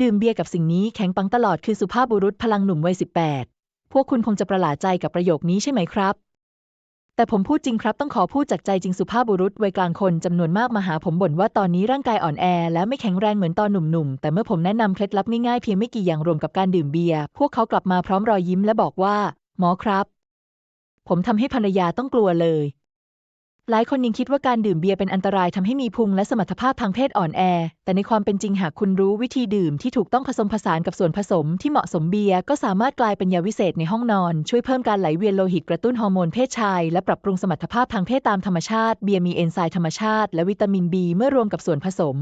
ดื่มเบียร์กับสิ่งนี้แข็งปังตลอดคือสุภาพบุรุษพลังหนุ่มวัย18พวกคุณคงจะประหลาดใจกับประโยคนี้ใช่ไหมครับ แต่ผมพูดจริงครับต้องขอพูดจากใจจริงสุภาพบุรุษวัยกลางคนจำนวนมากมาหาผมบ่นว่าตอนนี้ร่างกายอ่อนแอ และไม่แข็งแรงเหมือนตอนหนุ่มๆ แต่เมื่อผมแนะนำเคล็ดลับง่ายๆเพียงไม่กี่อย่างรวมกับการดื่มเบียร์พวกเขากลับมาพร้อมรอยยิ้มและบอกว่า หมอครับ ผมทำให้ภรรยาต้องกลัวเลย หลายคนยังคิดว่าการดื่มเบียร์เป็นอันตรายทำให้มีพุงและสมรรถภาพทางเพศอ่อนแอ แต่ในความเป็นจริงหากคุณรู้วิธีดื่มที่ถูกต้องผสมผสานกับส่วนผสมที่เหมาะสมเบียร์ก็สามารถกลายเป็นยาวิเศษในห้องนอน ช่วยเพิ่มการไหลเวียนโลหิตกระตุ้นฮอร์โมนเพศชาย และปรับปรุงสมรรถภาพทางเพศตามธรรมชาติ เบียร์มีเอนไซม์ธรรมชาติและวิตามินบีเมื่อรวมกับส่วนผสม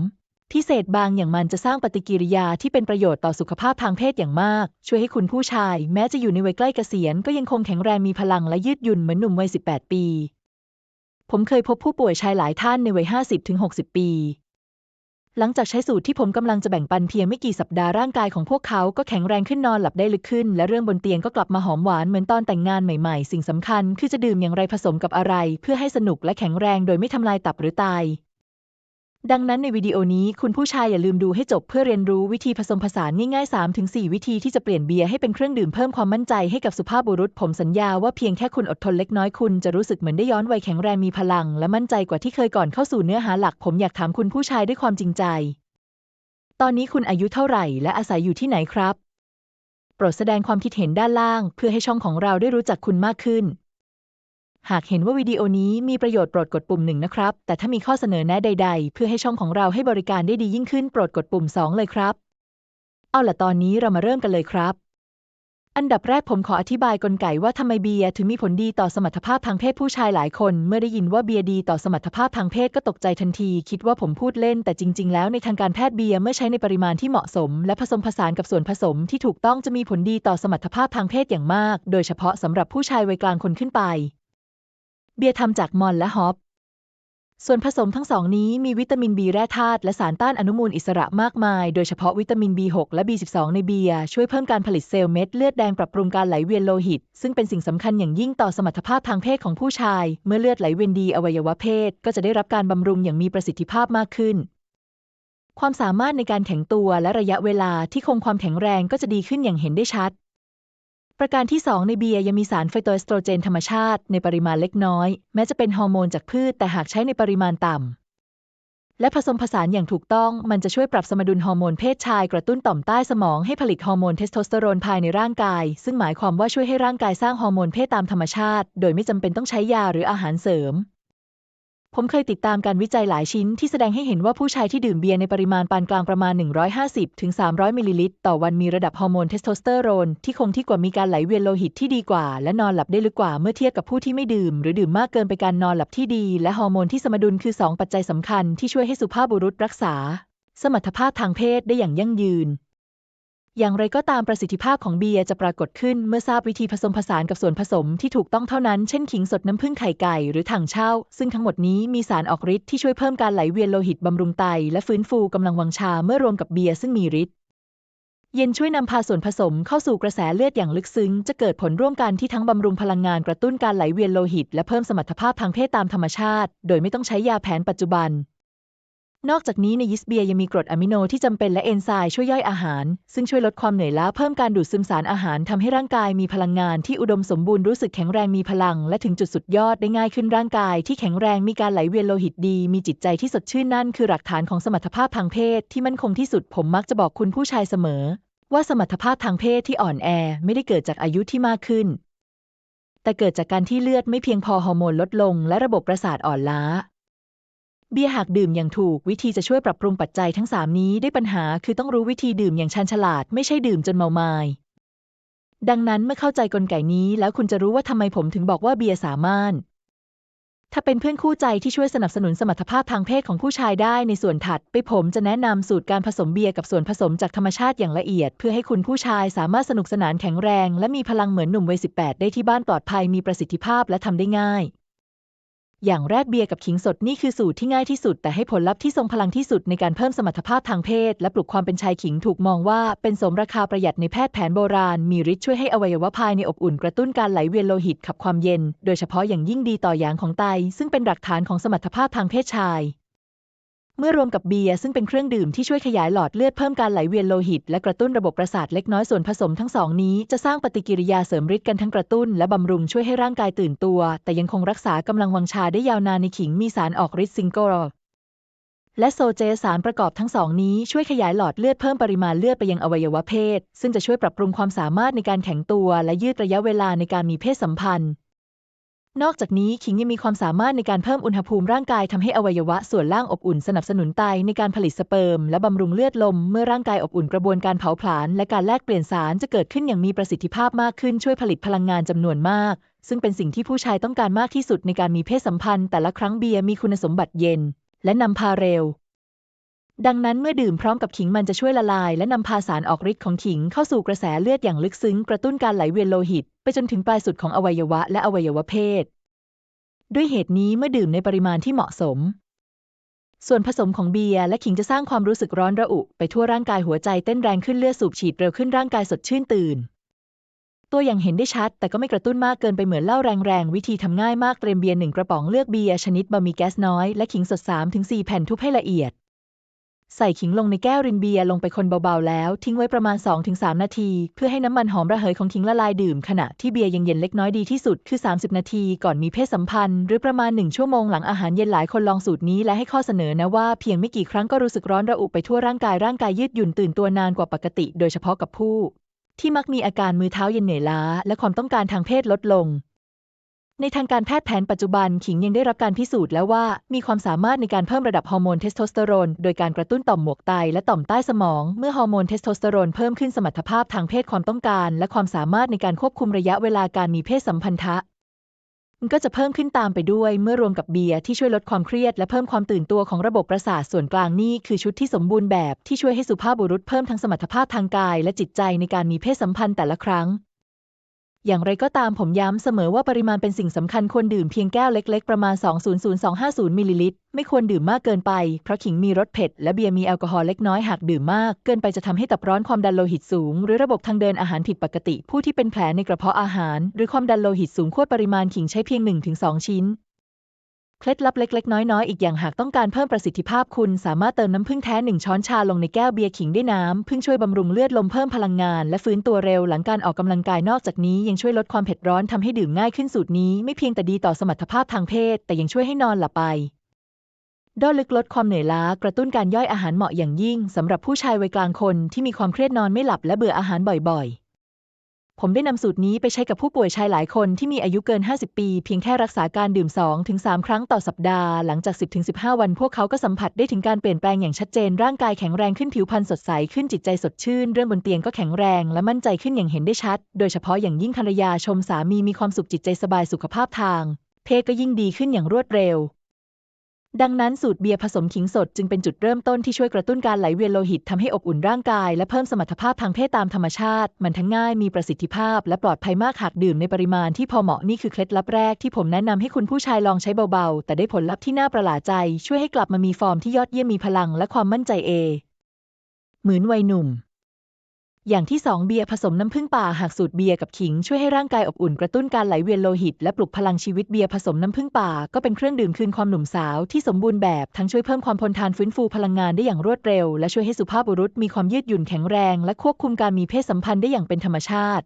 พิเศษบางอย่างมันจะสร้างปฏิกิริยาที่เป็นประโยชน์ต่อสุขภาพทางเพศอย่างมาก ช่วยให้คุณผู้ชาย แม้จะอยู่ในวัยใกล้เกษียณก็ยังคงแข็งแรงมีพลังและยืดหยุ่นเหมือนหนุ่มวัย 18 ปี ผมเคยพบผู้ป่วยชายหลายท่านในวัย 50-60 ปี หลังจากใช้สูตรที่ผมกำลังจะแบ่งปันเพียงไม่กี่สัปดาห์ร่างกายของพวกเขาก็แข็งแรงขึ้นนอนหลับได้ลึกขึ้น และเรื่องบนเตียงก็กลับมาหอมหวานเหมือนตอนแต่งงานใหม่ๆ สิ่งสำคัญคือจะดื่มอย่างไรผสมกับอะไร เพื่อให้สนุกและแข็งแรงโดยไม่ทำลายตับหรือไต ดังนั้นในวิดีโอนี้คุณผู้ชายอย่าลืมดูให้จบเพื่อเรียนรู้วิธีผสมผสานง่ายๆ 3-4 วิธีที่จะเปลี่ยนเบียร์ให้เป็นเครื่องดื่มเพิ่มความมั่นใจให้กับสุภาพบุรุษ ผมสัญญาว่าเพียงแค่คุณอดทนเล็กน้อยคุณจะรู้สึกเหมือนได้ย้อนวัยแข็งแรงมีพลัง และมั่นใจกว่าที่เคยก่อนเข้าสู่เนื้อหาหลัก ผมอยากถามคุณผู้ชายด้วยความจริงใจ ตอนนี้คุณอายุเท่าไหร่ และอาศัยอยู่ที่ไหนครับ โปรดแสดงความคิดเห็นด้านล่าง เพื่อให้ช่องของเราได้รู้จักคุณมากขึ้น หากเห็นว่าวิดีโอนี้มีประโยชน์โปรดกดปุ่มหนึ่งนะครับ แต่ถ้ามีข้อเสนอแนะใด ๆ เพื่อให้ช่องของเราให้บริการได้ดียิ่งขึ้นโปรดกดปุ่ม 2 เลยครับ เอาล่ะตอนนี้เรามาเริ่มกันเลยครับ อันดับแรกผมขออธิบายกลไกว่าทำไมเบียร์ถึงมีผลดีต่อสมรรถภาพทางเพศผู้ชายหลายคน เมื่อได้ยินว่าเบียร์ดีต่อสมรรถภาพทางเพศก็ตกใจทันที คิดว่าผมพูดเล่น แต่จริง ๆ แล้วในทางการแพทย์เบียร์เมื่อใช้ในปริมาณที่เหมาะสม และผสมผสานกับส่วนผสมที่ถูกต้องจะมีผลดีต่อสมรรถภาพทางเพศอย่างมาก โดยเฉพาะสำหรับผู้ชายวัยกลางคนขึ้นไป เบียร์ทำจากมอนและฮอป ส่วนผสมทั้งสองนี้มีวิตามินบีแร่ธาตุและสารต้านอนุมูลอิสระมากมาย โดยเฉพาะวิตามิน B6 และ B12 ในเบียร์ช่วยเพิ่มการผลิตเซลล์เม็ดเลือดแดงปรับปรุงการไหลเวียนโลหิต ซึ่งเป็นสิ่งสำคัญอย่างยิ่งต่อสมรรถภาพทางเพศของผู้ชาย เมื่อเลือดไหลเวียนดีอวัยวะเพศ ก็จะได้รับการบำรุงอย่างมีประสิทธิภาพมากขึ้นความสามารถในการแข็งตัวและระยะเวลาที่คงความแข็งแรงก็จะดีขึ้นอย่างเห็นได้ชัด ประการที่ 2 ในเบียร์ยังมีสารไฟโตเอสโตรเจนธรรมชาติในปริมาณเล็กน้อย แม้จะเป็นฮอร์โมนจากพืชแต่หากใช้ในปริมาณต่ำ และผสมผสานอย่างถูกต้องมันจะช่วยปรับสมดุลฮอร์โมนเพศชายกระตุ้นต่อมใต้สมองให้ผลิตฮอร์โมนเทสโทสเตอโรนภายในร่างกาย ซึ่งหมายความว่าช่วยให้ร่างกายสร้างฮอร์โมนเพศตามธรรมชาติ โดยไม่จำเป็นต้องใช้ยาหรืออาหารเสริม ผมเคยติดตามการวิจัยหลายชิ้นที่แสดงให้เห็นว่าผู้ชายที่ดื่มเบียร์ในปริมาณปานกลางประมาณ 150ถึง300 มิลลิลิตรต่อวันมีระดับฮอร์โมนเทสโทสเตอโรนที่คงที่กว่ามีการไหลเวียนโลหิตที่ดีกว่า และนอนหลับได้ลึกกว่าเมื่อเทียบกับผู้ที่ไม่ดื่ม หรือดื่มมากเกินไปการนอนหลับที่ดี และฮอร์โมนที่สมดุลคือ 2 ปัจจัยสำคัญที่ช่วยให้สุภาพบุรุษรักษา สมรรถภาพทางเพศได้อย่างยั่งยืน อย่างไรก็ตามประสิทธิภาพของเบียร์จะปรากฏขึ้นเมื่อทราบวิธีผสมผสานกับส่วนผสมที่ถูกต้องเท่านั้น เช่น ขิงสดน้ำผึ้งไข่ไก่หรือถังเช่า ซึ่งทั้งหมดนี้มีสารออกฤทธิ์ที่ช่วยเพิ่มการไหลเวียนโลหิตบำรุงไต และฟื้นฟูกำลังวังชาเมื่อรวมกับเบียร์ซึ่งมีฤทธิ์เย็นช่วยนำพาส่วนผสมเข้าสู่กระแสเลือดอย่างลึกซึ้ง จะเกิดผลร่วมกันที่ทั้งบำรุงพลังงานกระตุ้นการไหลเวียนโลหิต และเพิ่มสมรรถภาพทางเพศตามธรรมชาติ โดยไม่ต้องใช้ยาแผนปัจจุบัน นอกจากนี้ในยิสเบียยังมีกรดอะมิโนที่จำเป็นและเอนไซม์ช่วยย่อยอาหาร ซึ่งช่วยลดความเหนื่อยล้าเพิ่มการดูดซึมสารอาหารทำให้ร่างกายมีพลังงานที่อุดมสมบูรณ์รู้สึกแข็งแรงมีพลัง และถึงจุดสุดยอดได้ง่ายขึ้นร่างกาย ที่แข็งแรงมีการไหลเวียนโลหิตดี มีจิตใจที่สดชื่นนั่นคือหลักฐานของสมรรถภาพทางเพศ ที่มั่นคงที่สุดผมมักจะบอกคุณผู้ชายเสมอ ว่าสมรรถภาพทางเพศที่อ่อนแอไม่ได้เกิดจากอายุที่มากขึ้น แต่เกิดจากการที่เลือดไม่เพียงพอฮอร์โมนลดลง และระบบประสาทอ่อนล้า เบียร์หากดื่มอย่างถูกวิธีจะช่วยปรับปรุงปัจจัยทั้ง 3 นี้ได้ปัญหาคือต้องรู้วิธีดื่มอย่างชันฉลาดไม่ใช่ดื่มจนเมามาย ดังนั้นเมื่อเข้าใจกลไกนี้แล้วคุณจะรู้ว่าทำไมผมถึงบอกว่าเบียร์สามารถ ถ้าเป็นเพื่อนคู่ใจที่ช่วยสนับสนุนสมรรถภาพทางเพศของผู้ชายได้ในส่วนถัด ไปผมจะแนะนำสูตรการผสมเบียร์กับส่วนผสมจากธรรมชาติอย่างละเอียด เพื่อให้คุณผู้ชายสามารถสนุกสนานแข็งแรง และมีพลังเหมือนหนุ่มวัย18 ได้ที่บ้านปลอดภัยมีประสิทธิภาพและทำได้ง่าย อย่างแรกเบียร์กับขิงสดนี่คือสูตรที่ง่ายที่สุด แต่ให้ผลลัพธ์ที่ทรงพลังที่สุดในการเพิ่มสมรรถภาพทางเพศ และปลุกความเป็นชายขิงถูกมองว่าเป็นสมราคาประหยัดในแพทย์แผนโบราณ มีฤทธิ์ช่วยให้อวัยวะภายในอบอุ่นกระตุ้นการไหลเวียนโลหิตขับความเย็น โดยเฉพาะอย่างยิ่งดีต่อยางของไต ซึ่งเป็นหลักฐานของสมรรถภาพทางเพศชาย เมื่อรวมกับเบียร์ซึ่งเป็นเครื่องดื่มที่ช่วยขยายหลอดเลือดเพิ่มการไหลเวียนโลหิต และกระตุ้นระบบประสาทเล็กน้อยส่วนผสมทั้งสองนี้จะสร้างปฏิกิริยาเสริมฤทธิ์กันทั้งกระตุ้น และบำรุงช่วยให้ร่างกายตื่นตัว แต่ยังคงรักษากำลังวังชาได้ยาวนานในขิงมีสารออกฤทธิ์ซิงโกรและโซเจสารประกอบทั้งสองนี้ช่วยขยายหลอดเลือดเพิ่มปริมาณเลือดไปยังอวัยวะเพศ ซึ่งจะช่วยปรับปรุงความสามารถในการแข็งตัว และยืดระยะเวลาในการมีเพศสัมพันธ์ นอกจากนี้ขิงยังมีความสามารถในการเพิ่มอุณหภูมิร่างกายทำให้อวัยวะส่วนล่างอบอุ่นสนับสนุนไตในการผลิตสเปิร์มและบำรุงเลือดลม เมื่อร่างกายอบอุ่นกระบวนการเผาผลาญและการแลกเปลี่ยนสารจะเกิดขึ้นอย่างมีประสิทธิภาพมากขึ้นช่วยผลิตพลังงานจำนวนมาก ซึ่งเป็นสิ่งที่ผู้ชายต้องการมากที่สุดในการมีเพศสัมพันธ์ แต่ละครั้งเบียร์มีคุณสมบัติเย็น และนำพาเร็ว ดังนั้นเมื่อดื่มพร้อมกับขิงมันจะช่วยละลาย และนำพาสารออกฤทธิ์ของขิงเข้าสู่กระแสเลือดอย่างลึกซึ้ง กระตุ้นการไหลเวียนโลหิต ไปจนถึงปลายสุดของอวัยวะและอวัยวะเพศ ด้วยเหตุนี้เมื่อดื่มในปริมาณที่เหมาะสม ส่วนผสมของเบียร์และขิงจะสร้างความรู้สึกร้อนระอุ ไปทั่วร่างกายหัวใจเต้นแรงขึ้นเลือดสูบฉีดเร็วขึ้นร่างกายสดชื่นตื่น ตัวอย่างเห็นได้ชัด แต่ก็ไม่กระตุ้นมากเกินไปเหมือนเหล้าแรงๆวิธีทำง่ายมากเตรียมเบียร์หนึ่งกระป๋องเลือกเบียร์ชนิดบะมีแก๊สน้อยและขิงสด3-4แผ่นทุบให้ละเอียด ใส่ขิงลงในแก้วรินเบียร์ลงไปคนเบาๆ แล้ว ทิ้งไว้ประมาณ 2-3 นาที เพื่อให้น้ำมันหอมระเหยของขิงละลายดื่ม ขณะที่เบียร์ยังเย็นเล็กน้อยดีที่สุดคือ 30 นาทีก่อนมีเพศสัมพันธ์ หรือประมาณ 1 ชั่วโมงหลังอาหารเย็นหลายคนลองสูตรนี้และให้ข้อเสนอนะว่าเพียงไม่กี่ครั้งก็รู้สึกร้อนระอุไปทั่วร่างกายร่างกายยืดหยุ่นตื่นตัวนานกว่าปกติ โดยเฉพาะกับผู้ที่มักมีอาการมือเท้าเย็นเหนื่อยล้า และความต้องการทางเพศลดลง ในทางการแพทย์แผนปัจจุบันขิงยังได้รับการพิสูจน์แล้วว่า มีความสามารถในการเพิ่มระดับฮอร์โมนเทสโทสเตอโรนโดยการกระตุ้นต่อมหมวกไตและต่อมใต้สมอง เมื่อฮอร์โมนเทสโทสเตอโรนเพิ่มขึ้นสมรรถภาพทางเพศความต้องการ และความสามารถในการควบคุมระยะเวลาการมีเพศสัมพันธะมันก็จะเพิ่มขึ้นตามไปด้วยเมื่อรวมกับเบียร์ที่ช่วยลดความเครียดและเพิ่มความตื่นตัวของระบบประสาทส่วนกลางนี่คือชุดที่สมบูรณ์แบบที่ช่วยให้สุภาพบุรุษเพิ่มทั้งสมรรถภาพทางกายและจิตใจในการมีเพศสัมพันธ์แต่ละครั้ง อย่างไรก็ตามผมย้ำเสมอว่าปริมาณเป็นสิ่งสำคัญควรดื่มเพียงแก้วเล็กๆ ประมาณ 200-250 มิลลิลิตร ไม่ควรดื่มมากเกินไป เพราะขิงมีรสเผ็ด และเบียร์มีแอลกอฮอล์เล็กน้อยหากดื่มมาก เกินไปจะทำให้ตับร้อนความดันโลหิตสูง หรือระบบทางเดินอาหารผิดปกติ ผู้ที่เป็นแผลในกระเพาะอาหาร หรือความดันโลหิตสูงควรปริมาณขิงใช้เพียง 1-2 ชิ้น เคล็ดลับเล็ก ๆ น้อย ๆ อีกอย่างหากต้องการเพิ่มประสิทธิภาพคุณ สามารถเติมน้ำผึ้งแท้หนึ่งช้อนชาลงในแก้วเบียร์ขิงด้วยน้ำผึ้งช่วยบำรุงเลือดลมเพิ่มพลังงาน และฟื้นตัวเร็วหลังการออกกำลังกายนอกจากนี้ยังช่วยลดความเผ็ดร้อนทำให้ดื่มง่ายขึ้นสูตรนี้ไม่เพียงแต่ดีต่อสมรรถภาพทางเพศ แต่ยังช่วยให้นอนหลับไปด้อลึกลดความเหนื่อยล้ากระตุ้นการย่อยอาหารเหมาะอย่างยิ่งสำหรับผู้ชายวัยกลางคนที่มีความเครียดนอนไม่หลับและเบื่ออาหารบ่อยๆ ผมได้นำสูตรนี้ไปใช้กับผู้ป่วยชายหลายคนที่มีอายุเกิน 50 ปี เพียงแค่รักษาการดื่ม 2-3 ครั้งต่อสัปดาห์ หลังจาก 10-15 วันพวกเขาก็สัมผัสได้ถึงการเปลี่ยนแปลงอย่างชัดเจน ร่างกายแข็งแรงขึ้นผิวพรรณสดใสขึ้นจิตใจสดชื่น เรื่องบนเตียงก็แข็งแรง และมั่นใจขึ้นอย่างเห็นได้ชัด โดยเฉพาะอย่างยิ่งภรรยาชมสามีมีความสุขจิตใจสบายสุขภาพทาง เพศก็ยิ่งดีขึ้นอย่างรวดเร็ว ดังนั้นสูตรเบียร์ผสมขิงสดจึงเป็นจุดเริ่มต้นที่ช่วยกระตุ้นการไหลเวียนโลหิตทำให้อบอุ่นร่างกาย และเพิ่มสมรรถภาพทางเพศตามธรรมชาติ มันทั้งง่ายมีประสิทธิภาพ และปลอดภัยมากหากดื่มในปริมาณที่พอเหมาะนี่คือเคล็ดลับแรกที่ผมแนะนำให้คุณผู้ชายลองใช้เบาๆ แต่ได้ผลลัพธ์ที่น่าประหลาดใจ ช่วยให้กลับมามีฟอร์มที่ยอดเยี่ยมมีพลังและความมั่นใจเอ เหมือนวัยหนุ่ม อย่างที่ 2 เบียร์ผสมน้ำผึ้งป่าหากสูตรเบียร์กับขิงช่วยให้ร่างกายอบอุ่นกระตุ้นการไหลเวียนโลหิต และปลุกพลังชีวิตเบียร์ผสมน้ำผึ้งป่าก็เป็นเครื่องดื่มคืนความหนุ่มสาวที่สมบูรณ์แบบทั้งช่วยเพิ่มความทนทานฟื้นฟูพลังงานได้อย่างรวดเร็ว และช่วยให้สุภาพบุรุษมีความยืดหยุ่นแข็งแรง และควบคุมการมีเพศสัมพันธ์ได้อย่างเป็นธรรมชาติ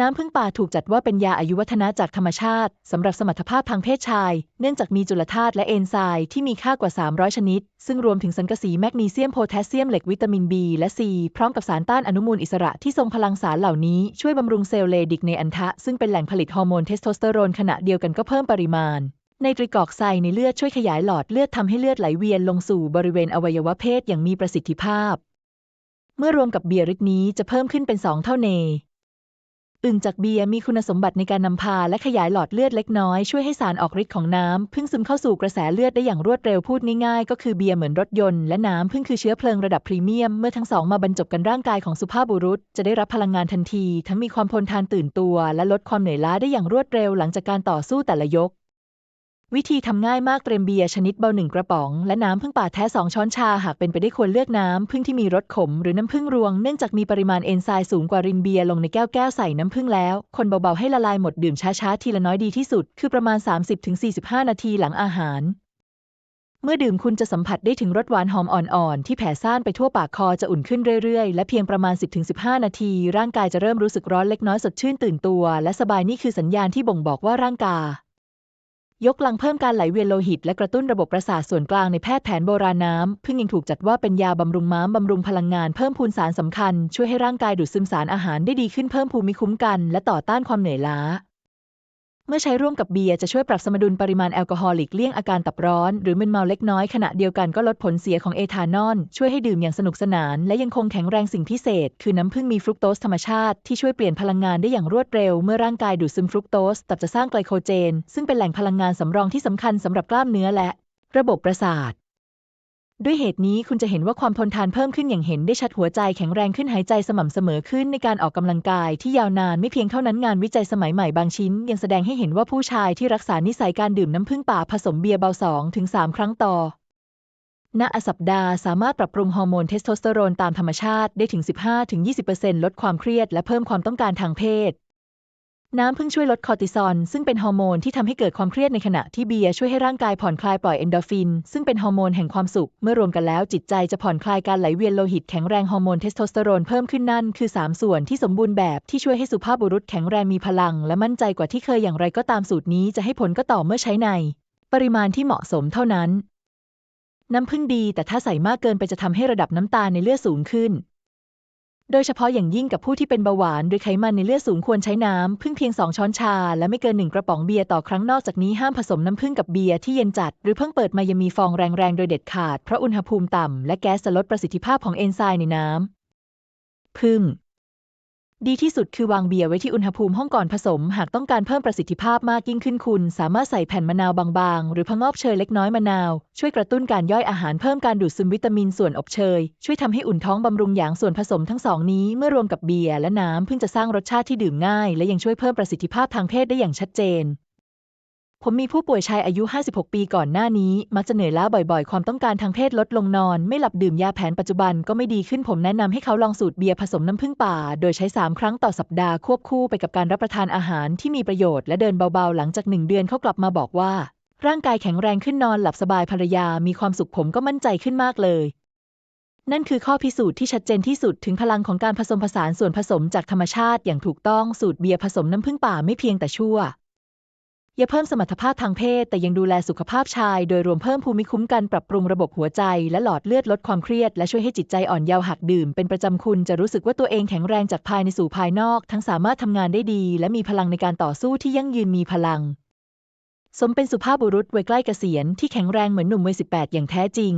น้ำผึ้งป่าถูกจัดว่าเป็นยาอายุวัฒนะจากธรรมชาติสำหรับสมรรถภาพทางเพศชาย เนื่องจากมีจุลธาตุและเอนไซม์ที่มีค่ากว่า 300 ชนิด ซึ่งรวมถึงสังกะสีแมกนีเซียมโพแทสเซียมเหล็กวิตามิน B และ C พร้อมกับสารต้านอนุมูลอิสระที่ทรงพลังสารเหล่านี้ช่วยบำรุงเซลล์เลดิกในอันทะ ซึ่งเป็นแหล่งผลิตฮอร์โมนเทสโทสเตอโรนขณะเดียวกันก็เพิ่มปริมาณในตริกอกไซในเลือดช่วยขยายหลอดเลือดทำให้เลือดไหลเวียนลงสู่บริเวณอวัยวะเพศอย่างมีประสิทธิภาพ เมื่อรวมกับเบียร์ฤทธิ์นี้จะเพิ่มขึ้นเป็น 2 เท่าเน อึ่งจากเบียร์มีคุณสมบัติในการนำพาและขยายหลอดเลือดเล็กน้อยช่วยให้สารออกฤทธิ์ของน้ำพึ่งซึมเข้าสู่กระแสเลือดได้อย่างรวดเร็วพูดง่ายๆ ก็คือเบียร์เหมือนรถยนต์และน้ำพึ่งคือเชื้อเพลิงระดับพรีเมียม เมื่อทั้งสองมาบรรจบกันร่างกายของสุภาพบุรุษ จะได้รับพลังงานทันที ทั้งมีความทนทานตื่นตัว และลดความเหนื่อยล้าได้อย่างรวดเร็วหลังจากการต่อสู้แต่ละยก วิธีทำง่ายมากเตรียมเบียร์ชนิดเบาหนึ่งกระป๋อง และน้ำผึ้งป่าแท้ 2 ช้อนชา หากเป็นไปได้ควรเลือกน้ำผึ้งที่มีรสขม หรือน้ำผึ้งรวง เนื่องจากมีปริมาณเอนไซม์สูงกว่ารินเบียร์ลงในแก้วแก้วใส่น้ำผึ้งแล้ว คนเบาๆให้ละลายหมดดื่มช้าๆ ทีละน้อยดีที่สุด คือประมาณ 30-45 นาทีหลังอาหาร เมื่อดื่มคุณจะสัมผัสได้ถึงรสหวานหอมอ่อนๆที่แผ่ซ่านไปทั่วปากคอจะอุ่นขึ้นเรื่อยๆ และเพียงประมาณ 10-15 นาที ร่างกายจะเริ่มรู้สึกร้อนเล็กน้อยสดชื่นตื่นตัว และสบายนี่คือสัญญาณที่บ่งบอกว่าร่างกาย ยกลังเพิ่มการไหลเวียนโลหิตและกระตุ้นระบบประสาทส่วนกลางในแพทย์แผนโบราณน้ำพึ่งยังถูกจัดว่าเป็นยาบำรุงม้ามบำรุงพลังงานเพิ่มพูนสารสำคัญ ช่วยให้ร่างกายดูดซึมสารอาหารได้ดีขึ้นเพิ่มภูมิคุ้มกัน และต่อต้านความเหนื่อยล้า เมื่อใช้ร่วมกับเบียร์จะช่วยปรับสมดุลปริมาณแอลกอฮอล์หลีกเลี่ยงอาการตับร้อน หรือมึนเมาเล็กน้อยขณะเดียวกันก็ลดผลเสียของเอทานอลช่วยให้ดื่มอย่างสนุกสนาน และยังคงแข็งแรงสิ่งพิเศษ คือน้ำผึ้งมีฟรุกโตสธรรมชาติที่ช่วยเปลี่ยนพลังงานได้อย่างรวดเร็ว เมื่อร่างกายดูดซึมฟรุกโตสตับจะสร้างไกลโคเจน ซึ่งเป็นแหล่งพลังงานสำรองที่สำคัญสำหรับกล้ามเนื้อและ ระบบประสาท ด้วยเหตุนี้คุณจะเห็นว่าความทนทานเพิ่มขึ้นอย่างเห็นได้ชัดหัวใจแข็งแรงขึ้นหายใจสม่ำเสมอขึ้นในการออกกำลังกายที่ยาวนานไม่เพียงเท่านั้นงานวิจัยสมัยใหม่บางชิ้น ยังแสดงให้เห็นว่าผู้ชายที่รักษานิสัยการดื่มน้ำผึ้งป่าผสมเบียร์เบา2ถึง3ครั้งต่อณสัปดาห์สามารถปรับปรุงฮอร์โมนเทสโทสเตอโรนตามธรรมชาติได้ถึง 15-20%ลดความเครียดและเพิ่มความต้องการทางเพศ น้ำผึ้งช่วยลดคอร์ติซอลซึ่งเป็นฮอร์โมนที่ทำให้เกิดความเครียดในขณะที่เบียร์ช่วยให้ร่างกายผ่อนคลายปล่อยเอนโดรฟิน ซึ่งเป็นฮอร์โมนแห่งความสุข เมื่อรวมกันแล้วจิตใจจะผ่อนคลายการไหลเวียนโลหิตแข็งแรงฮอร์โมนเทสโทสเตอโรนเพิ่มขึ้นนั่นคือ 3 ส่วนที่สมบูรณ์แบบที่ช่วยให้สุภาพบุรุษแข็งแรงมีพลัง และมั่นใจกว่าที่เคยอย่างไรก็ตามสูตรนี้จะให้ผลก็ต่อเมื่อใช้ใน ปริมาณที่เหมาะสมเท่านั้น น้ำผึ้งดีแต่ถ้าใส่มากเกินไปจะทำให้ระดับน้ำตาลในเลือดสูงขึ้น โดยเฉพาะอย่างยิ่งกับผู้ที่เป็นเบาหวานหรือไขมันในเลือดสูงควรใช้น้ำพึ่งเพียง 2 ช้อนชา และไม่เกิน 1 กระป๋องเบียร์ต่อครั้งนอกจากนี้ห้ามผสมน้ำพึ่งกับเบียร์ที่เย็นจัด หรือเพิ่งเปิดมายังมีฟองแรงๆ โดยเด็ดขาด เพราะอุณหภูมิต่ำและแก๊สจะลดประสิทธิภาพของเอนไซม์ในน้ำพึ่ง ดีที่สุดคือวางเบียร์ไว้ที่อุณหภูมิห้องก่อนผสม หากต้องการเพิ่มประสิทธิภาพมากยิ่งขึ้นคุณ สามารถใส่แผ่นมะนาวบางๆ หรือพงอบเชยเล็กน้อยมะนาว ช่วยกระตุ้นการย่อยอาหารเพิ่มการดูดซึมวิตามินส่วนอบเชย ช่วยทำให้อุ่นท้องบำรุงอย่างส่วนผสมทั้งสองนี้เมื่อรวมกับเบียร์และน้ำเพิ่งจะสร้างรสชาติที่ดื่มง่าย และยังช่วยเพิ่มประสิทธิภาพทางเพศได้อย่างชัดเจน ผมมีผู้ป่วยชายอายุ 56 ปีก่อนหน้านี้ มักจะเหนื่อยล้าบ่อยๆ ความต้องการทางเพศลดลงนอน ไม่หลับดื่มยาแผนปัจจุบันก็ไม่ดีขึ้นผมแนะนำให้เขาลองสูตรเบียร์ผสมน้ำผึ้งป่า โดยใช้ 3 ครั้งต่อสัปดาห์ควบคู่ไปกับการรับประทานอาหารที่มีประโยชน์และเดินเบาๆ หลังจากหนึ่งเดือนเขากลับมาบอกว่า ร่างกายแข็งแรงขึ้นนอนหลับสบายภรรยา มีความสุขผมก็มั่นใจขึ้นมากเลยนั่นคือข้อพิสูจน์ที่ชัดเจนที่สุดถึงพลังของการผสมผสานส่วนผสมจากธรรมชาติอย่างถูกต้องสูตรเบียร์ผสมน้ำผึ้งป่าไม่เพียงแต่ชั่ว ย่าเพิ่มสมรรถภาพทางเพศ แต่ยังดูแลสุขภาพชาย โดยรวมเพิ่มภูมิคุ้มกันปรับปรุงระบบหัวใจ และหลอดเลือดลดความเครียด และช่วยให้จิตใจอ่อนเยาว์หักดื่ม เป็นประจำคุณจะรู้สึกว่าตัวเองแข็งแรงจากภายในสู่ภายนอก ทั้งสามารถทำงานได้ดี และมีพลังในการต่อสู้ที่ยั่งยืนมีพลัง สมเป็นสุภาพบุรุษวัยใกล้เกษียณที่แข็งแรงเหมือนหนุ่มวัย18 อย่างแท้จริง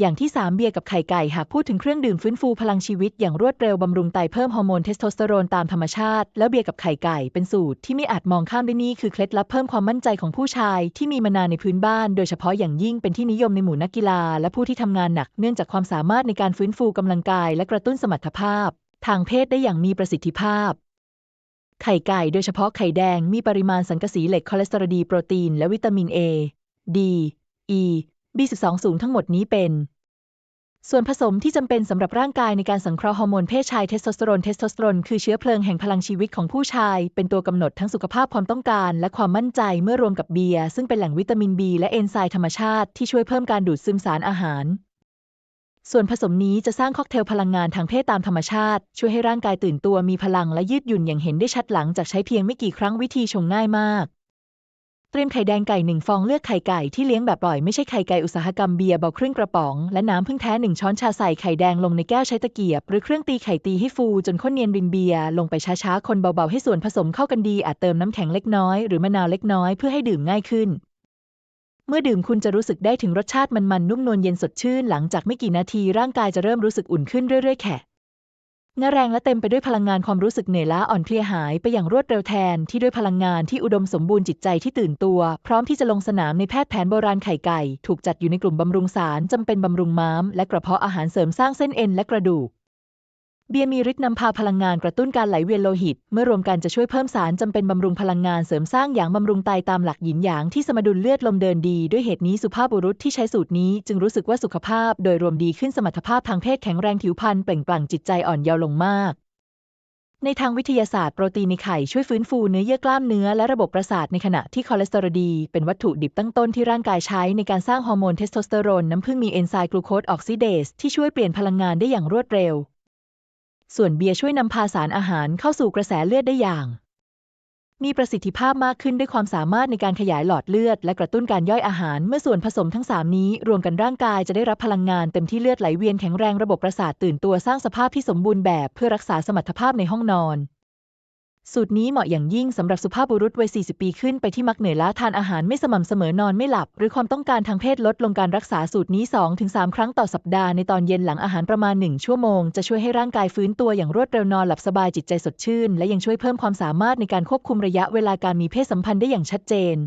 อย่างที่ 3 เบียร์กับไข่ไก่หากพูดถึงเครื่องดื่มฟื้นฟูพลังชีวิตอย่างรวดเร็วบำรุงไตเพิ่มฮอร์โมนเทสโทสเตอโรนตามธรรมชาติ แล้วเบียร์กับไข่ไก่เป็นสูตรที่ไม่อาจมองข้ามได้นี่คือเคล็ดลับเพิ่มความมั่นใจของผู้ชายที่มีมานานในพื้นบ้าน โดยเฉพาะอย่างยิ่งเป็นที่นิยมในหมู่นักกีฬา และผู้ที่ทำงานหนักเนื่องจากความสามารถในการฟื้นฟูกำลังกาย และกระตุ้นสมรรถภาพ ทางเพศได้อย่างมีประสิทธิภาพไข่ไก่โดยเฉพาะไข่แดงมีปริมาณสังกะสีเหล็กคอเลสเตอรอลดีโปรตีน และวิตามิน A D E B12 สูงทั้งหมดนี้เป็น ส่วนผสมที่จำเป็นสำหรับร่างกายในการสังเคราะห์ฮอร์โมนเพศชายเทสโทสเตอโรนเทสโทสเตอโรนคือเชื้อเพลิงแห่งพลังชีวิตของผู้ชาย เป็นตัวกำหนดทั้งสุขภาพความต้องการ และความมั่นใจเมื่อรวมกับเบียร์ซึ่งเป็นแหล่งวิตามิน B และเอนไซม์ธรรมชาติที่ช่วยเพิ่มการดูดซึมสารอาหารส่วนผสมนี้จะสร้างค็อกเทลพลังงานทางเพศตามธรรมชาติ ช่วยให้ร่างกายตื่นตัวมีพลังและยืดหยุ่นอย่างเห็นได้ชัดหลังจากใช้เพียงไม่กี่ครั้งวิธีชงง่ายมาก เตรียมไข่แดงไก่หนึ่งฟองเลือกไข่ไก่ที่เลี้ยงแบบปล่อยไม่ใช่ไข่ไก่อุตสาหกรรมเบียร์เบาครึ่งกระป๋อง และน้ำพึ่งแท้หนึ่งช้อนชาใส่ไข่แดงลงในแก้วใช้ตะเกียบ หรือเครื่องตีไข่ตีให้ฟูจนข้นเนียนรินเบียร์ลงไปช้าๆ คนเบาๆ ให้ส่วนผสมเข้ากันดีอาจเติมน้ำแข็งเล็กน้อยหรือมะนาวเล็กน้อยเพื่อให้ดื่มง่ายขึ้น เมื่อดื่มคุณจะรู้สึกได้ถึงรสชาติมันๆนุ่มนวลเย็นสดชื่น หลังจากไม่กี่นาทีร่างกายจะเริ่มรู้สึกอุ่นขึ้นเรื่อยๆแค่ งาแรงและเต็มไปด้วยพลังงานความรู้สึกเหนื่อยล้าอ่อนเพลียหายไปอย่างรวดเร็วแทนที่ด้วยพลังงานที่อุดมสมบูรณ์จิตใจที่ตื่นตัว พร้อมที่จะลงสนามในแพทย์แผนโบราณไข่ไก่ ถูกจัดอยู่ในกลุ่มบำรุงสารจำเป็นบำรุงม้าม และกระเพาะอาหารเสริมสร้างเส้นเอ็นและกระดูก เบียร์มีฤทธิ์นำพาพลังงานกระตุ้นการไหลเวียนโลหิต เมื่อรวมกันจะช่วยเพิ่มสารจำเป็นบำรุงพลังงานเสริมสร้างอย่างบำรุงไตตามหลักหยินหยางที่สมดุลเลือดลมเดินดี ด้วยเหตุนี้สุภาพบุรุษที่ใช้สูตรนี้ จึงรู้สึกว่าสุขภาพ โดยรวมดีขึ้นสมรรถภาพทางเพศแข็งแรงผิวพรรณเปล่งปลั่งจิตใจอ่อนเยาว์ลงมาก ในทางวิทยาศาสตร์โปรตีนในไข่ช่วยฟื้นฟูเนื้อเยื่อกล้ามเนื้อและระบบประสาทในขณะที่คอเลสเตอรอลดี เป็นวัตถุดิบตั้งต้นที่ร่างกายใช้ในการสร้างฮอร์โมนเทสโทสเตอโรนน้ำผึ้งมีเอนไซม์กลูโคสออกซิเดสที่ช่วยเปลี่ยนพลังงานได้อย่างรวดเร็ว ส่วนเบียร์ช่วยนำพาสารอาหารเข้าสู่กระแสเลือดได้อย่าง มีประสิทธิภาพมากขึ้นด้วยความสามารถในการขยายหลอดเลือด และกระตุ้นการย่อยอาหารเมื่อส่วนผสมทั้ง 3 นี้ รวมกันร่างกายจะได้รับพลังงานเต็มที่เลือดไหลเวียนแข็งแรงระบบประสาทตื่นตัวสร้างสภาพที่สมบูรณ์แบบเพื่อรักษาสมรรถภาพในห้องนอน สูตรนี้เหมาะอย่างยิ่งสำหรับสุภาพบุรุษวัย 40 ปีขึ้นไปที่มักเหนื่อยล้าทานอาหารไม่สม่ำเสมอนอนไม่หลับ หรือความต้องการทางเพศลดลงการรักษาสูตรนี้ 2-3 ครั้งต่อสัปดาห์ในตอนเย็นหลังอาหารประมาณ 1 ชั่วโมง จะช่วยให้ร่างกายฟื้นตัวอย่างรวดเร็วนอนหลับสบายจิตใจสดชื่น และยังช่วยเพิ่มความสามารถในการควบคุมระยะเวลาการมีเพศสัมพันธ์ได้อย่างชัดเจน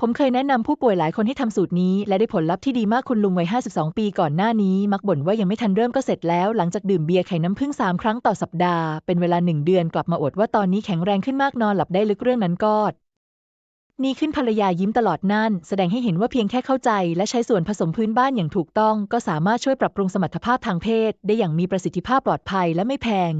ผมเคยแนะนำผู้ป่วยหลายคนให้ทำสูตรนี้ และได้ผลลัพธ์ที่ดีมากคุณลุงวัย 52 ปีก่อนหน้านี้ มักบ่นว่ายังไม่ทันเริ่มก็เสร็จแล้ว หลังจากดื่มเบียร์ไข่น้ำผึ้ง3 ครั้งต่อสัปดาห์ เป็นเวลา 1 เดือนกลับมาอดว่าตอนนี้แข็งแรงขึ้นมากนอนหลับได้ลึกเรื่องนั้นก็นี่ขึ้นภรรยายิ้มตลอดนั่น แสดงให้เห็นว่าเพียงแค่เข้าใจ และใช้ส่วนผสมพื้นบ้านอย่างถูกต้อง ก็สามารถช่วยปรับปรุงสมรรถภาพทางเพศ ได้อย่างมีประสิทธิภาพปลอดภัยและไม่แพง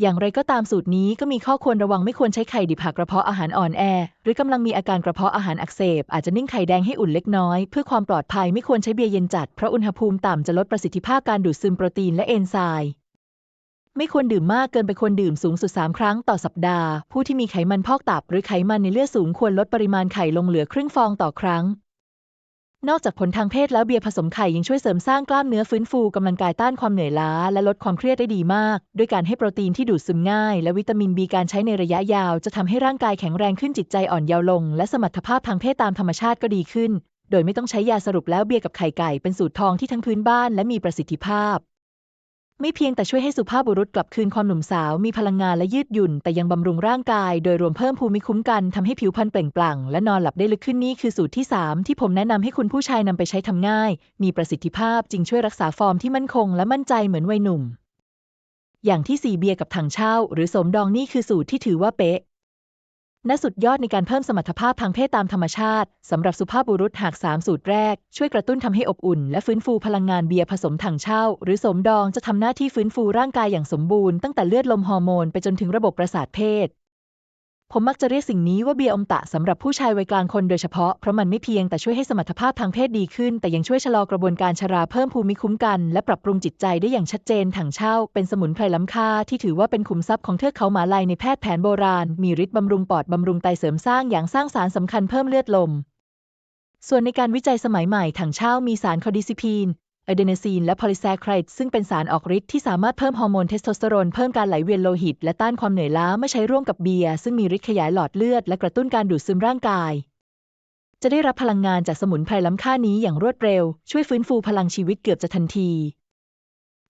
อย่างไรก็ตามสูตรนี้ก็มีข้อควรระวังไม่ควรใช้ไข่ดิบหากกระเพาะอาหารอ่อนแอ หรือกำลังมีอาการกระเพาะอาหารอักเสบ อาจจะนิ่งไข่แดงให้อุ่นเล็กน้อย เพื่อความปลอดภัยไม่ควรใช้เบียร์เย็นจัดเพราะอุณหภูมิต่ำจะลดประสิทธิภาพการดูดซึมโปรตีนและเอนไซม์ไม่ควรดื่มมากเกินไปควรดื่มสูงสุด 3 ครั้งต่อสัปดาห์ ผู้ที่มีไขมันพอกตับ หรือไขมันในเลือดสูงควรลดปริมาณไข่ลงเหลือครึ่งฟองต่อครั้ง นอกจากผลทางเพศแล้วเบียร์ผสมไข่ยังช่วยเสริมสร้างกล้ามเนื้อฟื้นฟูกำลังกายต้านความเหนื่อยล้า และลดความเครียดได้ดีมาก ด้วยการให้โปรตีนที่ดูดซึมง่าย และวิตามินบีการใช้ในระยะยาว จะทำให้ร่างกายแข็งแรงขึ้นจิตใจอ่อนเยาว์ลง และสมรรถภาพทางเพศตามธรรมชาติก็ดีขึ้น โดยไม่ต้องใช้ยาสรุปแล้วเบียร์กับไข่ไก่เป็นสูตรทองที่ทั้งพื้นบ้านและมีประสิทธิภาพ ไม่เพียงแต่ช่วยให้สุภาพบุรุษกลับคืนความหนุ่มสาวมีพลังงานและยืดหยุ่น แต่ยังบำรุงร่างกาย โดยรวมเพิ่มภูมิคุ้มกันทำให้ผิวพรรณเปล่งปลั่ง และนอนหลับได้ลึกขึ้นนี่คือสูตรที่ 3 ที่ผมแนะนำให้คุณผู้ชายนำไปใช้ทำง่าย มีประสิทธิภาพจึงช่วยรักษาฟอร์มที่มั่นคง และมั่นใจเหมือนวัยหนุ่ม อย่างที่4เบียร์กับถังเช่า หรือสมดองนี่คือสูตรที่ถือว่าเป๊ะ ณสุดยอดในการเพิ่มสมรรถภาพทางเพศตามธรรมชาติสำหรับสุภาพบุรุษหาก 3 สูตรแรก ช่วยกระตุ้นทำให้อบอุ่น และฟื้นฟูพลังงานเบียร์ผสมถังเช่า หรือสมดองจะทำหน้าที่ฟื้นฟูร่างกายอย่างสมบูรณ์ตั้งแต่เลือดลมฮอร์โมนไปจนถึงระบบประสาทเพศ ผมมักจะเรียกสิ่งนี้ว่าเบียร์อมตะสำหรับผู้ชายวัยกลางคนโดยเฉพาะ เพราะมันไม่เพียงแต่ช่วยให้สมรรถภาพทางเพศดีขึ้น แต่ยังช่วยชะลอกระบวนการชราเพิ่มภูมิคุ้มกัน และปรับปรุงจิตใจได้อย่างชัดเจนถังเช่า เป็นสมุนไพรล้ำค่าที่ถือว่าเป็นขุมทรัพย์ของเทือกเขาหมาลัยในแพทย์แผนโบราณ มีฤทธิ์บำรุงปอดบำรุงไตเสริมสร้างอย่างสร้างสารสำคัญเพิ่มเลือดลม ส่วนในการวิจัยสมัยใหม่ถังเช่ามีสารคอดิซิพีน อะเดเนซีนและโพลิแซคไครด์ซึ่งเป็นสารออกฤทธิ์ที่สามารถเพิ่มฮอร์โมนเทสโทสเตอโรนเพิ่มการไหลเวียนโลหิตและต้านความเหนื่อยล้าเมื่อใช้ร่วมกับเบียร์ซึ่งมีฤทธิ์ขยายหลอดเลือดและกระตุ้นการดูดซึมร่างกาย จะได้รับพลังงานจากสมุนไพรล้ำค่านี้อย่างรวดเร็ว ช่วยฟื้นฟูพลังชีวิตเกือบจะทันที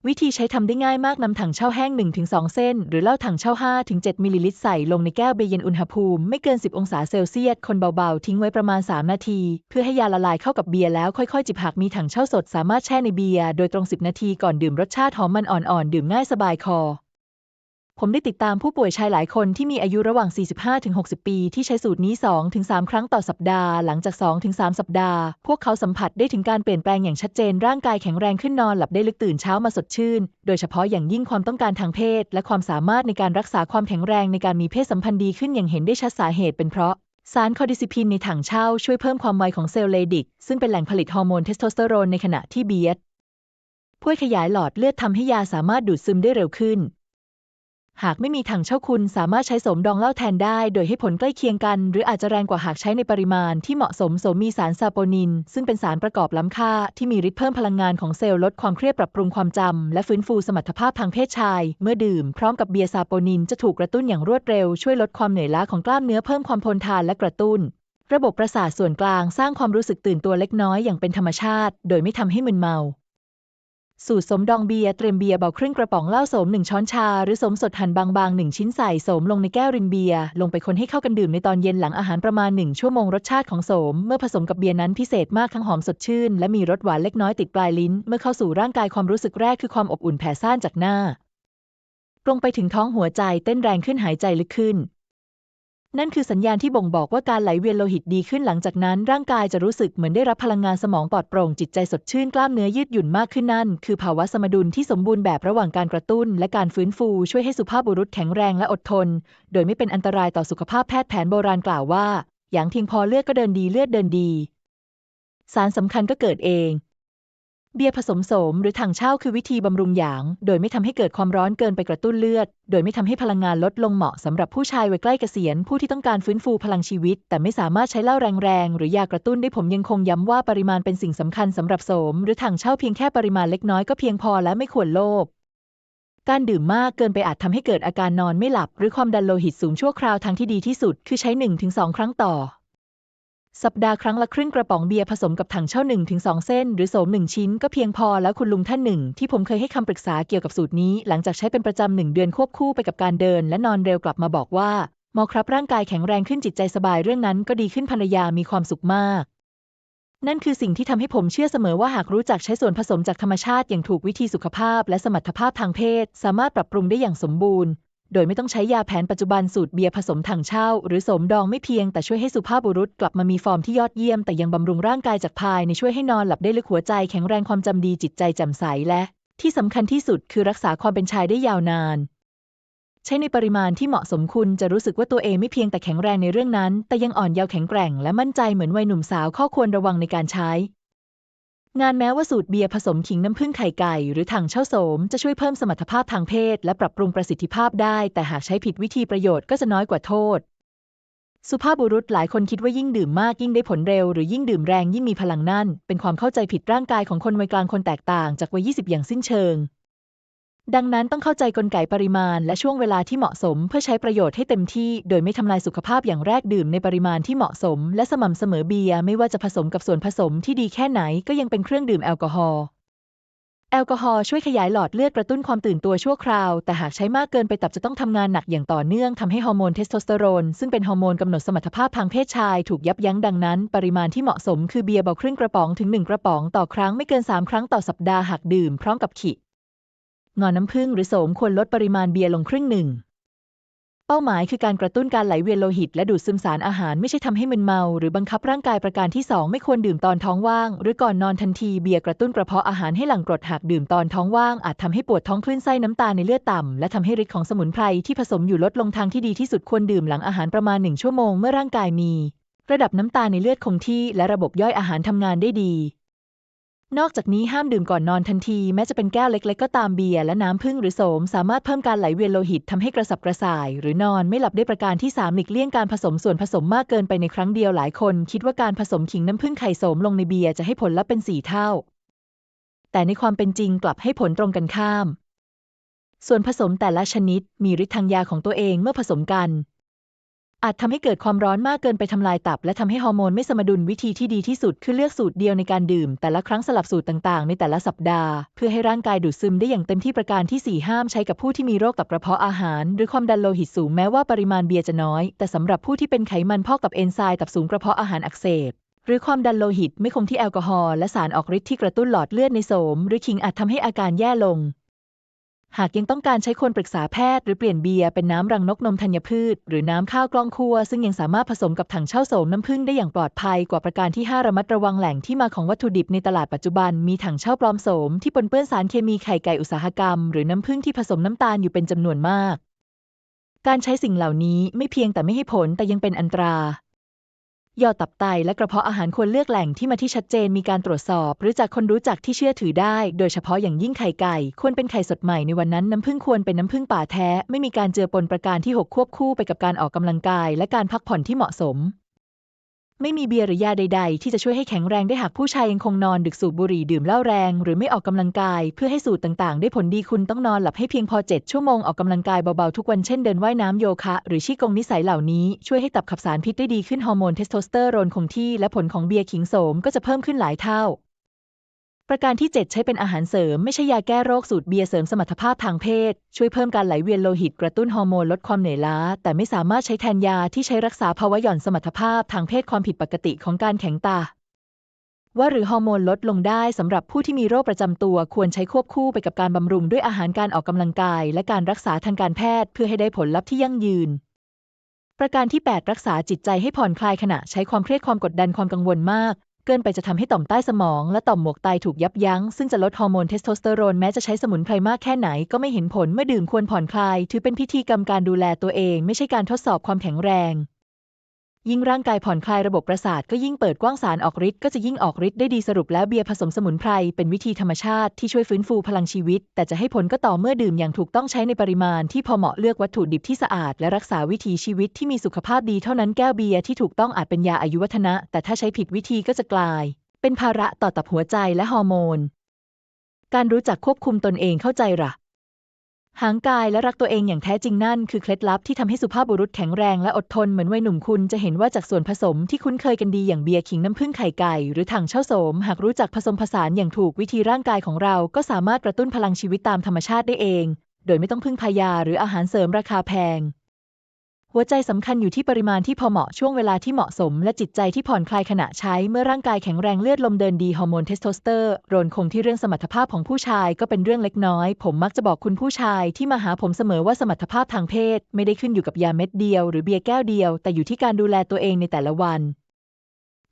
วิธีใช้ทำได้ง่ายมากนำถังเช่าแห้ง 1-2 เส้น หรือเหล้าถังเช่า 5-7 มิลลิลิตรใส่ลงในแก้วเบียร์เย็นอุณหภูมิไม่เกิน 10 องศาเซลเซียส คนเบาๆ ทิ้งไว้ประมาณ 3 นาที เพื่อให้ยาละลายเข้ากับเบียร์แล้วค่อยๆ จิบหากมีถังเช่าสดสามารถแช่ในเบียร์โดยตรง 10 นาทีก่อนดื่มรสชาติหอมมันอ่อนๆ ดื่มง่ายสบายคอ ผมได้ติดตามผู้ป่วยชายหลายคนที่มีอายุระหว่าง 45-60 ปี ที่ใช้สูตรนี้ 2-3 ครั้งต่อสัปดาห์ หลังจาก 2-3 สัปดาห์ พวกเขาสัมผัสได้ถึงการเปลี่ยนแปลงอย่างชัดเจน ร่างกายแข็งแรงขึ้นนอนหลับได้ลึกตื่นเช้ามาสดชื่น โดยเฉพาะอย่างยิ่งความต้องการทางเพศ และความสามารถในการรักษาความแข็งแรงในการมีเพศสัมพันธ์ดีขึ้นอย่างเห็นได้ชัดสาเหตุเป็นเพราะสารคอร์ดิซิพินในถังเช่าช่วยเพิ่มความไวของเซลล์เลดิก ซึ่งเป็นแหล่งผลิตฮอร์โมนเทสโทสเตอโรนในขณะที่เบียดช่วยขยายหลอดเลือดทำให้ยาสามารถดูดซึมได้เร็วขึ้น หากไม่มีถังเช่าคุณสามารถใช้สมดองเหล้าแทนได้ โดยให้ผลใกล้เคียงกัน หรืออาจจะแรงกว่าหากใช้ในปริมาณที่เหมาะสมสมมีสารซาโปนิน ซึ่งเป็นสารประกอบล้ำค่า ที่มีฤทธิ์เพิ่มพลังงานของเซลล์ลดความเครียดปรับปรุงความจำ และฟื้นฟูสมรรถภาพทางเพศชาย เมื่อดื่มพร้อมกับเบียร์ซาโปนินจะถูกกระตุ้นอย่างรวดเร็วช่วยลดความเหนื่อยล้าของกล้ามเนื้อเพิ่มความทนทานและกระตุ้น ระบบประสาทส่วนกลางสร้างความรู้สึกตื่นตัวเล็กน้อยอย่างเป็นธรรมชาติ โดยไม่ทำให้มึนเมา สูตรสมดองเบียร์เตรียมเบียร์เบาครึ่งกระป๋องเหล้าสม1ช้อนชา หรือสมสดหั่นบางๆ1ชิ้นใส่สมลงในแก้วรินเบียร์ลงไปคนให้เข้ากันดื่มในตอนเย็นหลังอาหารประมาณ1ชั่วโมงรสชาติของสม เมื่อผสมกับเบียร์นั้นพิเศษมากทั้งหอมสดชื่น และมีรสหวานเล็กน้อยติดปลายลิ้น เมื่อเข้าสู่ร่างกายความรู้สึกแรกคือความอบอุ่นแผ่ซ่านจากหน้า ตรงไปถึงท้องหัวใจเต้นแรงขึ้นหายใจลึกขึ้น นั่นคือสัญญาณที่บ่งบอกว่าการไหลเวียนโลหิตดีขึ้นหลังจากนั้น ร่างกายจะรู้สึกเหมือนได้รับพลังงานสมองปลอดโปร่งจิตใจสดชื่นกล้ามเนื้อยืดหยุ่นมากขึ้นนั่น คือภาวะสมดุลที่สมบูรณ์แบบระหว่างการกระตุ้น และการฟื้นฟูช่วยให้สุภาพบุรุษแข็งแรงและอดทน โดยไม่เป็นอันตรายต่อสุขภาพแพทย์แผนโบราณกล่าวว่า อย่างเพียงพอเลือดก็เดินดีเลือดเดินดี สารสำคัญก็เกิดเอง เบียร์ผสมโสมหรือถังเช่าคือวิธีบำรุงหยาง โดยไม่ทำให้เกิดความร้อนเกินไปกระตุ้นเลือด โดยไม่ทำให้พลังงานลดลงเหมาะสำหรับผู้ชายวัยใกล้เกษียณผู้ที่ต้องการฟื้นฟูพลังชีวิต แต่ไม่สามารถใช้เหล้าแรงๆ หรือยากระตุ้นได้ผมยังคงย้ำว่าปริมาณเป็นสิ่งสำคัญสำหรับโสม หรือถังเช่าเพียงแค่ปริมาณเล็กน้อยก็เพียงพอและไม่ควรโลภการดื่มมากเกินไปอาจทำให้เกิดอาการนอนไม่หลับ หรือความดันโลหิตสูงชั่วคราวทางที่ดีที่สุด คือใช้ 1-2 ครั้งต่อ สัปดาห์ครั้งละครึ่งกระป๋องเบียร์ผสมกับถังเช่า1-2เส้น หรือโสม 1 ชิ้นก็เพียงพอแล้วคุณลุงท่านหนึ่ง ที่ผมเคยให้คำปรึกษาเกี่ยวกับสูตรนี้ หลังจากใช้เป็นประจำหนึ่งเดือนควบคู่ไปกับการเดิน และนอนเร็วกลับมาบอกว่าหมอครับร่างกายแข็งแรงขึ้นจิตใจสบายเรื่องนั้นก็ดีขึ้นภรรยามีความสุขมาก นั่นคือสิ่งที่ทำให้ผมเชื่อเสมอว่าหากรู้จักใช้ส่วนผสมจากธรรมชาติอย่างถูกวิธีสุขภาพ และสมรรถภาพทางเพศ สามารถปรับปรุงได้อย่างสมบูรณ์ โดยไม่ต้องใช้ยาแผนปัจจุบันสูตรเบียร์ผสมถังเช่า หรือสมดองไม่เพียงแต่ช่วยให้สุภาพบุรุษกลับมามีฟอร์มที่ยอดเยี่ยมแต่ยังบำรุงร่างกายจากภายในช่วยให้นอนหลับได้ลึกหัวใจแข็งแรงความจำดีจิตใจแจ่มใสและ ที่สำคัญที่สุดคือรักษาความเป็นชายได้ยาวนาน ใช้ในปริมาณที่เหมาะสมคุณจะรู้สึกว่าตัวเองไม่เพียงแต่แข็งแรงในเรื่องนั้น แต่ยังอ่อนเยาว์แข็งแกร่งและมั่นใจเหมือนวัยหนุ่มสาวข้อควรระวังในการใช้ งานแม้ว่าสูตรเบียร์ผสมขิงน้ำผึ้งไข่ไก่หรือถังเช่าโสมจะช่วยเพิ่มสมรรถภาพทางเพศ และปรับปรุงประสิทธิภาพได้ แต่หากใช้ผิดวิธีประโยชน์ก็จะน้อยกว่าโทษ สุภาพบุรุษหลายคนคิดว่ายิ่งดื่มมากยิ่งได้ผลเร็วหรือยิ่งดื่มแรงยิ่งมีพลังนั่น เป็นความเข้าใจผิดร่างกายของคนวัยกลางคนแตกต่างจากวัย20 อย่างสิ้นเชิง ดังนั้นต้องเข้าใจกลไกปริมาณ และช่วงเวลาที่เหมาะสม เพื่อใช้ประโยชน์ให้เต็มที่ โดยไม่ทำลายสุขภาพอย่างแรกดื่มในปริมาณที่เหมาะสม และสม่ำเสมอเบียร์ไม่ว่าจะผสมกับส่วนผสมที่ดีแค่ไหนก็ยังเป็นเครื่องดื่มแอลกอฮอล์แอลกอฮอล์ช่วยขยายหลอดเลือดกระตุ้นความตื่นตัวชั่วคราว แต่หากใช้มากเกินไปตับจะต้องทำงานหนักอย่างต่อเนื่องทำให้ฮอร์โมนเทสโทสเตอโรนซึ่งเป็นฮอร์โมนกำหนดสมรรถภาพทางเพศชายถูกยับยั้งดังนั้น ปริมาณที่เหมาะสมคือเบียร์เบาครึ่งกระป๋องถึง 1 กระป๋องต่อครั้งไม่เกิน 3 ครั้งต่อสัปดาห์หากดื่มพร้อมกับขิ งอนน้ำผึ้งหรือโสมควรลดปริมาณเบียร์ลงครึ่งหนึ่ง เป้าหมายคือการกระตุ้นการไหลเวียนโลหิต และดูดซึมสารอาหารไม่ใช่ทำให้มึนเมา หรือบังคับร่างกายประการที่ 2 ไม่ควรดื่มตอนท้องว่าง หรือก่อนนอนทันทีเบียร์กระตุ้นกระเพาะอาหารให้หลั่งกรดหากดื่มตอนท้องว่างอาจทำให้ปวดท้องคลื่นไส้น้ำตาลในเลือดต่ำและทำให้ฤทธิ์ของสมุนไพรที่ผสมอยู่ลดลงทางที่ดีที่สุดควรดื่มหลังอาหารประมาณ1ชั่วโมงเมื่อร่างกายมี ระดับน้ำตาลในเลือดคงที่และระบบย่อยอาหารทำงานได้ดี นอกจากนี้ห้ามดื่มก่อนนอนทันที แม้จะเป็นแก้วเล็ก ๆ ก็ตามเบียร์และน้ำผึ้งหรือโสม สามารถเพิ่มการไหลเวียนโลหิตทำให้กระสับกระส่าย หรือนอนไม่หลับได้ประการที่ 3 หลีกเลี่ยงการผสมส่วนผสมมากเกินไปในครั้งเดียวหลายคน คิดว่าการผสมขิงน้ำผึ้งไข่โสมลงในเบียร์จะให้ผลลัพธ์เป็นสี่เท่า แต่ในความเป็นจริงกลับให้ผลตรงกันข้าม ส่วนผสมแต่ละชนิดมีฤทธิ์ทางยาของตัวเองเมื่อผสมกัน อาจทำให้เกิดความร้อนมากเกินไปทำลายตับ และทำให้ฮอร์โมนไม่สมดุลวิธีที่ดีที่สุดคือเลือกสูตรเดียวในการดื่ม แต่ละครั้งสลับสูตรต่างๆ ในแต่ละสัปดาห์ เพื่อให้ร่างกายดูดซึมได้อย่างเต็มที่ประการที่ 4 ห้ามใช้กับผู้ที่มีโรคตับกระเพาะอาหาร หรือความดันโลหิตสูงแม้ว่าปริมาณเบียร์จะน้อย แต่สำหรับผู้ที่เป็นไขมันพอกกับเอนไซม์ตับสูงกระเพาะอาหารอักเสบหรือความดันโลหิตไม่คงที่แอลกอฮอล์และสารออกฤทธิ์ที่กระตุ้นหลอดเลือดในโสม หรือขิงอาจทำให้อาการแย่ลง หากยังต้องการใช้ควรปรึกษาแพทย์หรือเปลี่ยนเบียร์เป็นน้ำรังนกนมธัญพืช หรือน้ำข้าวกล้องคั่วซึ่งยังสามารถผสมกับถังเช่าโสมน้ำผึ้งได้อย่างปลอดภัยกว่าประการที่ 5 ระมัดระวังแหล่งที่มาของวัตถุดิบในตลาดปัจจุบันมีถังเช่าปลอมโสมที่ปนเปื้อนสารเคมีไข่ไก่อุตสาหกรรม หรือน้ำผึ้งที่ผสมน้ำตาลอยู่เป็นจำนวนมาก การใช้สิ่งเหล่านี้ไม่เพียงแต่ไม่ให้ผลแต่ยังเป็นอันตรา ยอดตับไตและกระเพาะอาหารควรเลือกแหล่งที่มาที่ชัดเจนมีการตรวจสอบ หรือจากคนรู้จักที่เชื่อถือได้ โดยเฉพาะอย่างยิ่งไข่ไก่ควรเป็นไข่สดใหม่ในวันนั้น น้ำผึ้งควรเป็นน้ำผึ้งป่าแท้ ไม่มีการเจือปนประการที่ 6 ควบคู่ไปกับการออกกำลังกาย และการพักผ่อนที่เหมาะสม ไม่มีเบียร์หรือยาใด ๆ ที่จะช่วยให้แข็งแรงได้หากผู้ชายยังคงนอนดึกสูบบุหรี่ดื่มเหล้าแรง หรือไม่ออกกำลังกาย เพื่อให้สูตรต่างๆ ได้ผลดีคุณต้องนอนหลับให้เพียงพอ 7 ชั่วโมงออกกำลังกายเบา ๆ ทุกวันเช่นเดินว่ายน้ำโยคะ หรือชี้กงนิสัยเหล่านี้ ช่วยให้ตับขับสารพิษได้ดีขึ้นฮอร์โมนเทสโทสเตอโรนคงที่และผลของเบียร์ขิงโสมก็จะเพิ่มขึ้นหลายเท่า ประการที่ 7 ใช้เป็นอาหารเสริม ไม่ใช่ยาแก้โรคสูตรเบียร์เสริมสมรรถภาพทางเพศ ช่วยเพิ่มการไหลเวียนโลหิตกระตุ้นฮอร์โมนลดความเหนื่อยล้า แต่ไม่สามารถใช้แทนยาที่ใช้รักษาภาวะหย่อนสมรรถภาพทางเพศความผิดปกติของการแข็งตา ว่าหรือฮอร์โมนลดลงได้สำหรับผู้ที่มีโรคประจำตัวควรใช้ควบคู่ไปกับการบำรุงด้วยอาหารการออกกำลังกาย และการรักษาทางการแพทย์เพื่อให้ได้ผลลัพธ์ที่ยั่งยืนประการที่ 8 รักษาจิตใจให้ผ่อนคลายขณะใช้ความเครียดความกดดันความกังวลมาก เกินไปจะทำให้ต่อมใต้สมอง และต่อมหมวกไตถูกยับยั้ง ซึ่งจะลดฮอร์โมนเทสโทสเตอโรนแม้จะใช้สมุนไพรมากแค่ไหนก็ไม่เห็นผลเมื่อดื่มควรผ่อนคลาย ถือเป็นพิธีกรรมการดูแลตัวเอง ไม่ใช่การทดสอบความแข็งแรง ยิ่งร่างกายผ่อนคลายระบบประสาทก็ยิ่งเปิดกว้างสารออกฤทธิ์ก็จะยิ่งออกฤทธิ์ได้ดีสรุปแล้วเบียร์ผสมสมุนไพรเป็นวิธีธรรมชาติที่ช่วยฟื้นฟูพลังชีวิต แต่จะให้ผลก็ต่อเมื่อดื่มอย่างถูกต้องใช้ในปริมาณที่พอเหมาะเลือกวัตถุดิบที่สะอาด และรักษาวิถีชีวิตที่มีสุขภาพดีเท่านั้นแก้วเบียร์ที่ถูกต้องอาจเป็นยาอายุวัฒนะ แต่ถ้าใช้ผิดวิธีก็จะกลาย เป็นภาระต่อตับหัวใจและฮอร์โมน การรู้จักควบคุมตนเองเข้าใจหรอ หางกายและรักตัวเองอย่างแท้จริงนั่นคือเคล็ดลับที่ทำให้สุภาพบุรุษแข็งแรงและอดทนเหมือนวัยหนุ่มคุณจะเห็นว่าจากส่วนผสมที่คุ้นเคยกันดีอย่างเบียร์ขิงน้ำผึ้งไข่ไก่ หรือถังเช่าโสม หากรู้จักผสมผสานอย่างถูกวิธีร่างกายของเรา ก็สามารถกระตุ้นพลังชีวิตตามธรรมชาติได้เอง โดยไม่ต้องพึ่งพายาหรืออาหารเสริมราคาแพง หัวใจสำคัญอยู่ที่ปริมาณที่พอเหมาะช่วงเวลาที่เหมาะสม และจิตใจที่ผ่อนคลายขณะใช้ เมื่อร่างกายแข็งแรงเลือดลมเดินดีฮอร์โมนเทสโทสเตอโรนคงที่เรื่องสมรรถภาพของผู้ชายก็เป็นเรื่องเล็กน้อย ผมมักจะบอกคุณผู้ชายที่มาหาผมเสมอว่าสมรรถภาพทางเพศ ไม่ได้ขึ้นอยู่กับยาเม็ดเดียวหรือเบียร์แก้วเดียว แต่อยู่ที่การดูแลตัวเองในแต่ละวัน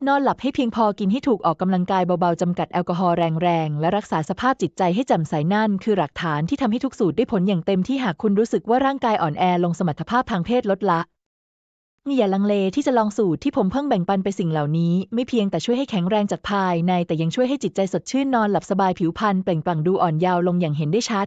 นอนหลับให้เพียงพอกินให้ถูกออกกำลังกายเบาๆจำกัดแอลกอฮอล์แรงๆ และรักษาสภาพจิตใจให้แจ่มใสนั่น คือหลักฐานที่ทำให้ทุกสูตรได้ผลอย่างเต็มที่หากคุณรู้สึกว่าร่างกายอ่อนแอลงสมรรถภาพทางเพศลดละนี่อย่าลังเลที่จะลองสูตรที่ผมเพิ่งแบ่งปันไปสิ่งเหล่านี้ ไม่เพียงแต่ช่วยให้แข็งแรงจากภายใน แต่ยังช่วยให้จิตใจสดชื่นนอนหลับสบายผิวพรรณเปล่งปลั่งดูอ่อนเยาว์ลงอย่างเห็นได้ชัด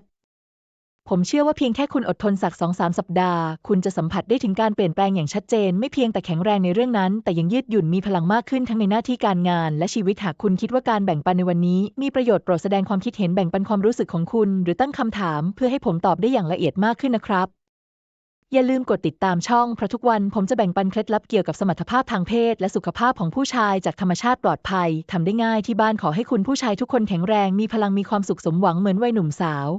ผมเชื่อว่าเพียงแค่คุณอดทนสักสองสามสัปดาห์ คุณจะสัมผัสได้ถึงการเปลี่ยนแปลงอย่างชัดเจน ไม่เพียงแต่แข็งแรงในเรื่องนั้น แต่ยังยืดหยุ่นมีพลังมากขึ้นทั้งในหน้าที่การงาน และชีวิตหากคุณคิดว่าการแบ่งปันในวันนี้ มีประโยชน์โปรดแสดงความคิดเห็นแบ่งปันความรู้สึกของคุณ หรือตั้งคำถามเพื่อให้ผมตอบได้อย่างละเอียดมากขึ้นนะครับ อย่าลืมกดติดตามช่องเพราะทุกวันผมจะแบ่งปันเคล็ดลับเกี่ยวกับสมรรถภาพทางเพศ และสุขภาพของผู้ชายจากธรรมชาติปลอดภัยทำได้ง่ายที่บ้านขอให้คุณผู้ชายทุกคนแข็งแรงมีพลังมีความสุขสมหวังเหมือนวัยหนุ่มสาว